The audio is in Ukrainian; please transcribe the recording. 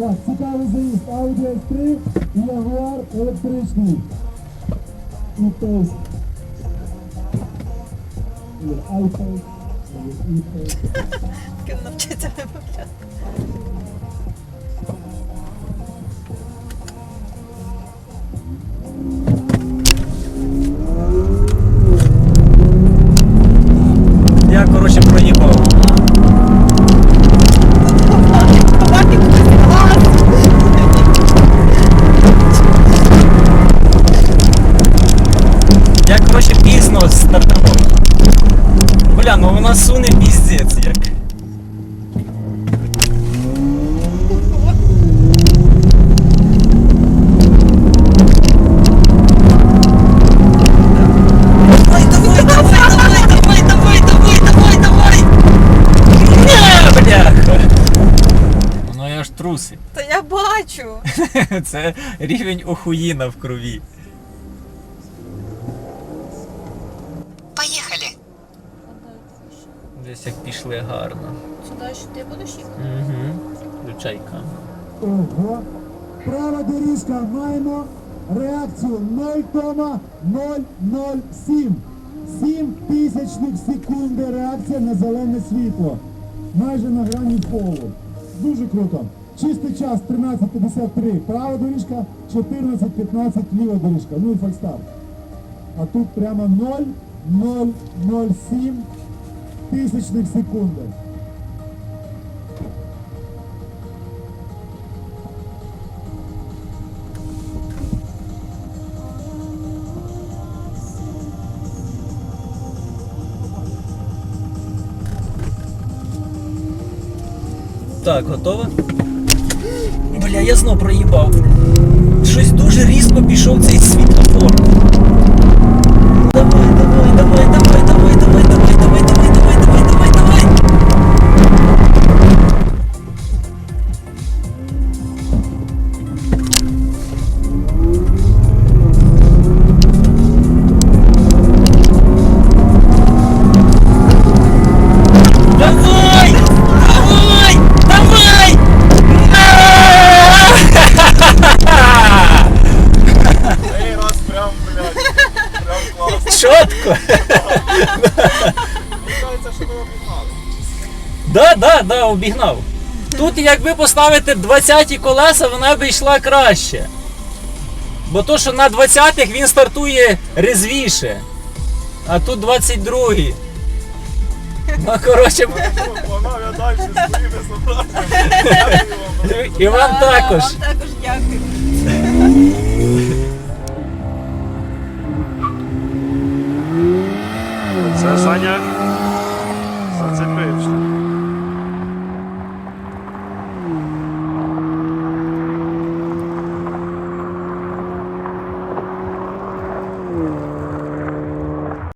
Так, цікавий заїзд Audi S3 і Jaguar електричний. І тест. І iPad, і iPad. Ким навчиться вимовляти. Я, коротше, проїбав. Трусить. Та я бачу. Це рівень охуїна в крові. Поехали! Десь як пішли гарно. Сюди що ти будеш їхати? Угу. Включай камеру. Ого. Права доріжка маємо реакцію 0,007. 7 тисячних секунди реакція на зелене світло. Майже на грані полу. Дуже круто. Чистий час 13.53. Права доріжка, 14.15 ліва доріжка. Ну і фальстарт. А тут прямо 0,007 тисячних секунди. Так, готова? Бля, я знов проїбав. Щось дуже різко пішов цей світлофор. Да, да, да, обігнав. Тут якби поставити 20-ті колеса, вона б йшла краще. Бо то, що на 20-х він стартує резвіше. А тут 22-й. Ну, коротше, Погнав я далі з своїми собратами. і вам також. Вам також дякую.